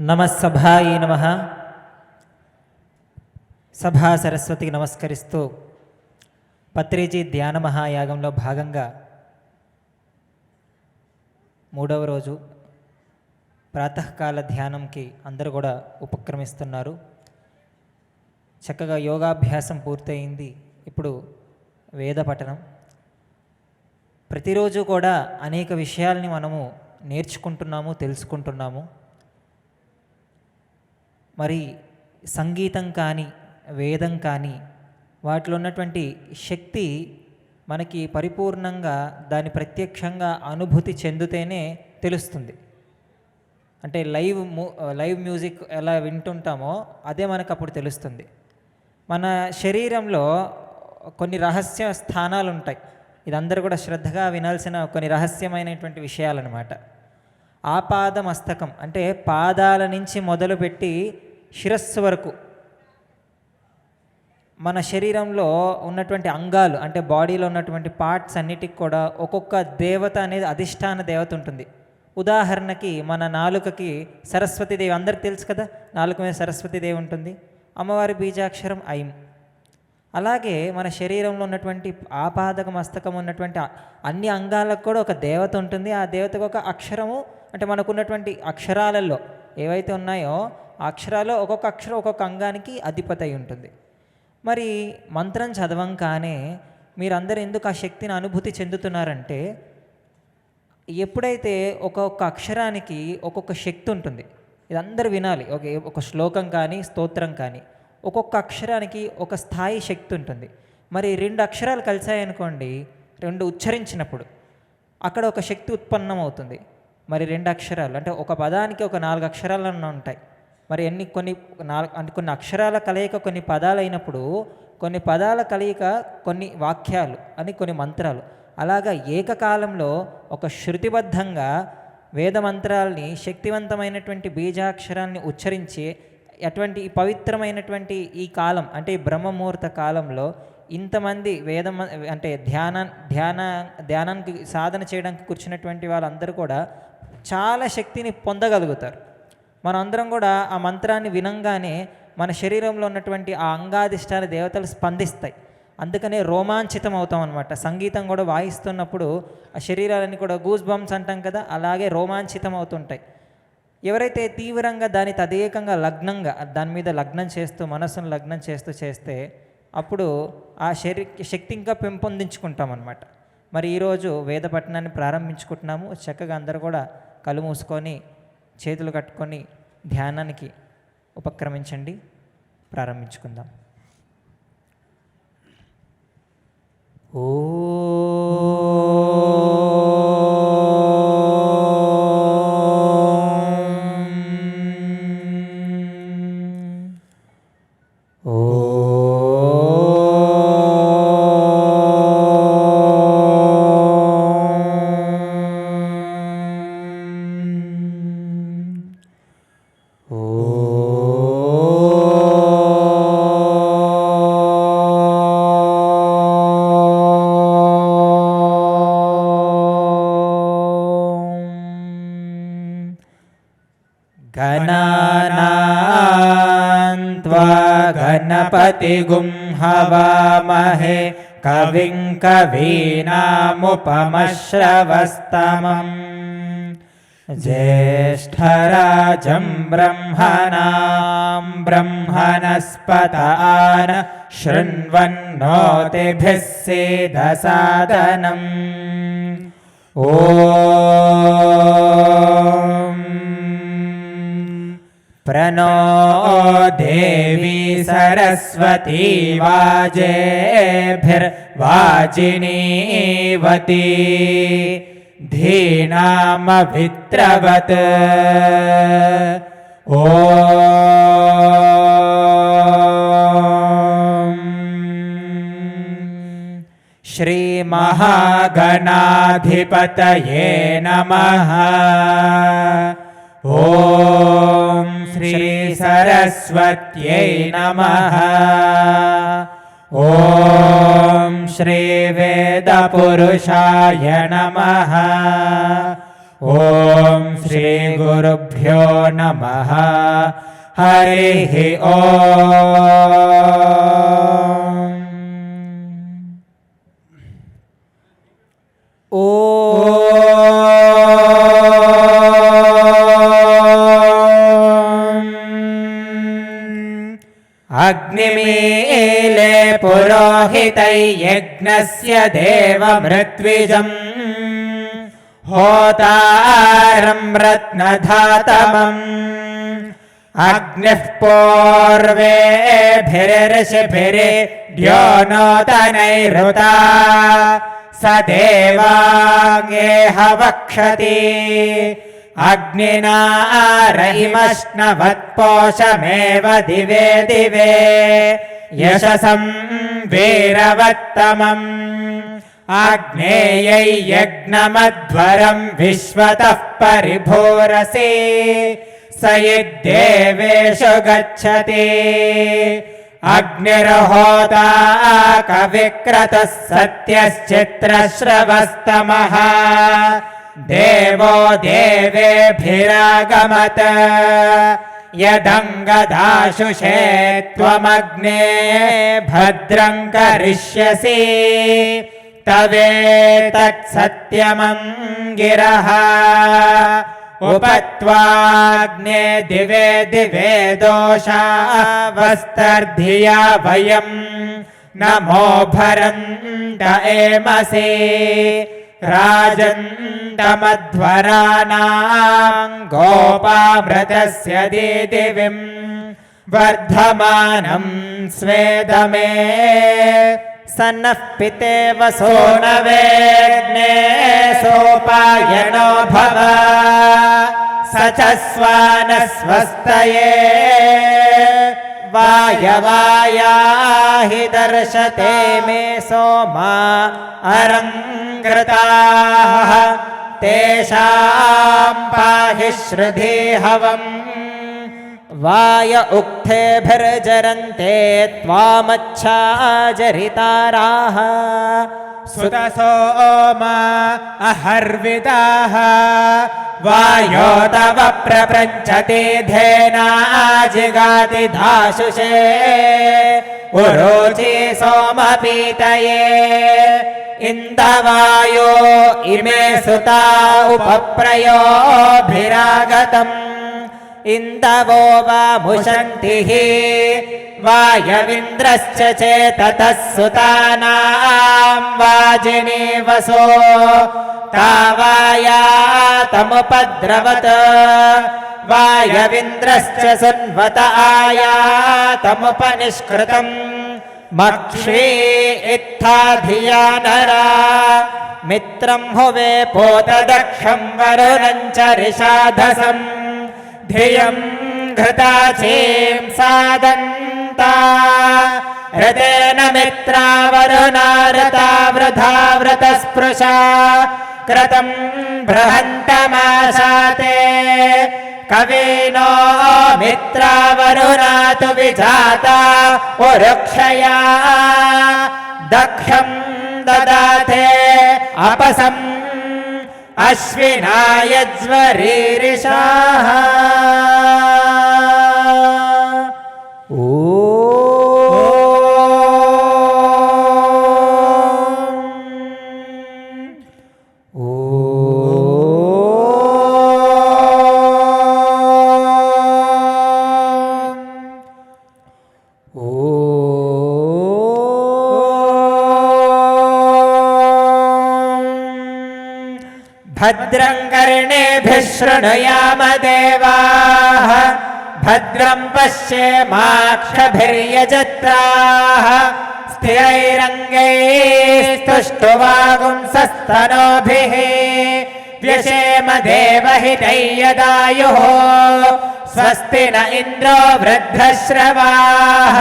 నమస్సభాయి నమ. సభా సరస్వతికి నమస్కరిస్తూ పత్రిజీ ధ్యాన మహాయాగంలో భాగంగా మూడవ రోజు ప్రాతకాల ధ్యానంకి అందరూ కూడా ఉపక్రమిస్తున్నారు. చక్కగా యోగాభ్యాసం పూర్తయింది. ఇప్పుడు వేద పఠనం. ప్రతిరోజు కూడా అనేక విషయాల్ని మనము నేర్చుకుంటున్నాము తెలుసుకుంటున్నాము. మరి సంగీతం కానీ వేదం కానీ వాటిలో ఉన్నటువంటి శక్తి మనకి పరిపూర్ణంగా దాని ప్రత్యక్షంగా అనుభూతి చెందితేనే తెలుస్తుంది. అంటే లైవ్ మూ లైవ్ మ్యూజిక్ ఎలా వింటుంటామో అదే మనకు అప్పుడు తెలుస్తుంది. మన శరీరంలో కొన్ని రహస్య స్థానాలు ఉంటాయి ఇదందరూ కూడా శ్రద్ధగా వినాల్సిన కొన్ని రహస్యమైనటువంటి విషయాలన్నమాట. ఆపాద మస్తకం అంటే పాదాల నుంచి మొదలుపెట్టి శిరస్సు వరకు. మన శరీరంలో ఉన్నటువంటి అంగాలు అంటే బాడీలో ఉన్నటువంటి పార్ట్స్ అన్నిటికి కూడా ఒక్కొక్క దేవత అనేది అధిష్టాన దేవత ఉంటుంది. ఉదాహరణకి మన నాలుకకి సరస్వతీదేవి అందరికి తెలుసు కదా? నాలుక మీద సరస్వతీదేవి ఉంటుంది. అమ్మవారి బీజాక్షరం ఐం. అలాగే మన శరీరంలో ఉన్నటువంటి ఆపాదక మస్తకం ఉన్నటువంటి అన్ని అంగాలకు కూడా ఒక దేవత ఉంటుంది. ఆ దేవతకు ఒక అక్షరము అంటే మనకున్నటువంటి అక్షరాలలో ఏవైతే ఉన్నాయో అక్షరాలు ఒక్కొక్క అక్షరం ఒక్కొక్క అంగానికి అధిపతి అయి ఉంటుంది. మరి మంత్రం చదవంగానే మీరందరూ ఎందుకు ఆ శక్తిని అనుభూతి చెందుతున్నారంటే ఎప్పుడైతే ఒక్కొక్క అక్షరానికి ఒక్కొక్క శక్తి ఉంటుంది ఇది అందరూ వినాలి. ఒక ఒక శ్లోకం కానీ స్తోత్రం కానీ ఒక్కొక్క అక్షరానికి ఒక స్థాయి శక్తి ఉంటుంది. మరి రెండు అక్షరాలు కలిసాయనుకోండి రెండు ఉచ్చరించినప్పుడు అక్కడ ఒక శక్తి ఉత్పన్నం అవుతుంది మరి రెండు అక్షరాలు అంటే ఒక పదానికి ఒక నాలుగు అక్షరాలు ఉంటాయి. మరి ఎన్ని కొన్ని అంటే కొన్ని అక్షరాల కలయిక కొన్ని పదాలు అయినప్పుడు కొన్ని పదాల కలయిక కొన్ని వాక్యాలు అని కొన్ని మంత్రాలు. అలాగా ఏకకాలంలో ఒక శృతిబద్ధంగా వేదమంత్రాల్ని శక్తివంతమైనటువంటి బీజాక్షరాన్ని ఉచ్చరించి అటువంటి పవిత్రమైనటువంటి ఈ కాలం అంటే ఈ బ్రహ్మముహూర్త కాలంలో ఇంతమంది వేద అంటే ధ్యాన ధ్యాన ధ్యానానికి సాధన చేయడానికి కూర్చున్నటువంటి వాళ్ళందరూ కూడా చాలా శక్తిని పొందగలుగుతారు. మనందరం కూడా ఆ మంత్రాన్ని వినంగానే మన శరీరంలో ఉన్నటువంటి ఆ అంగాధిష్టాన దేవతలు స్పందిస్తాయి. అందుకనే రోమాంచితం అవుతాం అనమాట సంగీతం కూడా వాయిస్తున్నప్పుడు ఆ శరీరాలన్నీ కూడా గూస్ బంప్స్ అంటాం కదా అలాగే రోమాంచితం అవుతుంటాయి. ఎవరైతే తీవ్రంగా దాని తదేకంగా లగ్నంగా దాని మీద లగ్నం చేస్తూ మనసును లగ్నం చేస్తూ చేస్తే అప్పుడు ఆ శరీ శక్తి ఇంకా పెంపొందించుకుంటాం అనమాట మరి ఈరోజు వేద ప్రారంభించుకుంటున్నాము. చక్కగా అందరూ కూడా కళ్ళు మూసుకొని చేతులు కట్టుకొని ధ్యానానికి ఉపక్రమించండి. ప్రారంభించుకుందాం. ఓ गणानान्त्वा गणपतिगुं हवामहे। कविं कवीनामुपमश्रवस्तमम्। ज्येष्ठराजं ब्रह्मणां ब्रह्मणस्पत आन शृण्वन्नोतिभिः सेदसादनम्। ॐ प्रणो देवी सरस्वती वाजेभिर्वाजिनीवती। धीनामभित्रवत्। ॐ श्रीमहागणाधिपतये नमः। ॐ श्रीसरस्वत्यै नमः। ॐ श्रीवेदपुरुषाय नमः। ॐ श्रीगुरुभ्यो नमः। हरिः ॐ यज्ञस्य देवमृत्विजम्। होतारम् रत्नधातमम् अग्निः पूर्वेभिर्षिभिरे द्यो नोतनैरुता स देवाङ्गे हवक्षति। अग्निना रहिमश्नवत्पोषमेव दिवे दिवे। यशसम् वीरवत्तमम् आग्नेयै यज्ञमध्वरं विश्वतः परिभूरसि स यद्देवेषु गच्छति अग्निर्होता कविक्रतः सत्यश्चित्रश्रवस्तमः देवो देवेभिरागमत यदङ्गदाशुषे त्वमग्ने भद्रं करिष्यसि तवेतत्सत्यमङ्गिरः उपत्वाग्ने दिवे दिवे दोषावस्तर्धिया वयम् नमो भरन्त एमसे राजन्तमध्वराणां गोपामृतस्य दिदिविम् वर्धमानं स्वेदमे स नः पितेव सोनवेग्ने सोपायनो भव स च स्वानस्वस्तये वायवायाहि दर्शते मे सोमा अरङ्कृताः। तेषां पाहि श्रुधि हवम्। वाय उक्थेभिर्जरन्ते त्वामच्छाजरिताराः सुतसोमा अहर्विदाः वायो तव प्रपञ्चति धेनाजिगाति धाशुषे उरोचि सोमपीतये इन्दवायो इमे सुता उपप्रयोभिरागतम् इन्दवो वा मुषन्तिः वायविन्द्रश्च चेततः सुतानां वाजिनीवसो तावायातमुपद्रवत् वायविन्द्रश्च सुन्वत आयातमुपनिष्कृतम् मक्षी इत्था धिया नरा मित्रं हुवे पोतदक्षं वरुणं च ऋषाधसम् धियं घृता चीं सादन्ता हृदेन मित्रा वरुणा रता वृथा व्रतस्पृशा क्रतं बृहन्तमाशाते कवीनो मित्रा वरुणा तु विजाता उरुक्षया दक्षं ददाथे अपसम् अश्विनायज्वरीरिषाः। ओ ఓ शृणुयाम देवाः भद्रं पश्येमाक्षभिर्यजत्राः स्थिरैरङ्गैस्तुष्टुवागुंसस्तनोभिः व्यशेम देवहितैयदायुः स्वस्ति न इन्द्रो वृद्धश्रवाः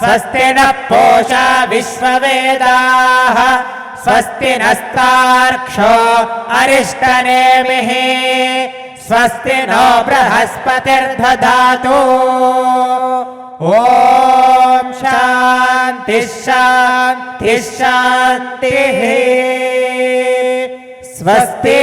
स्वस्ति नः पोषा विश्ववेदाः स्वस्ति नस्तार्क्ष्यो अरिष्टनेमिः स्वस्ति नो बृहस्पतिर्दधातु ॐ शान्तिः शान्तिः शान्तिः स्वस्ति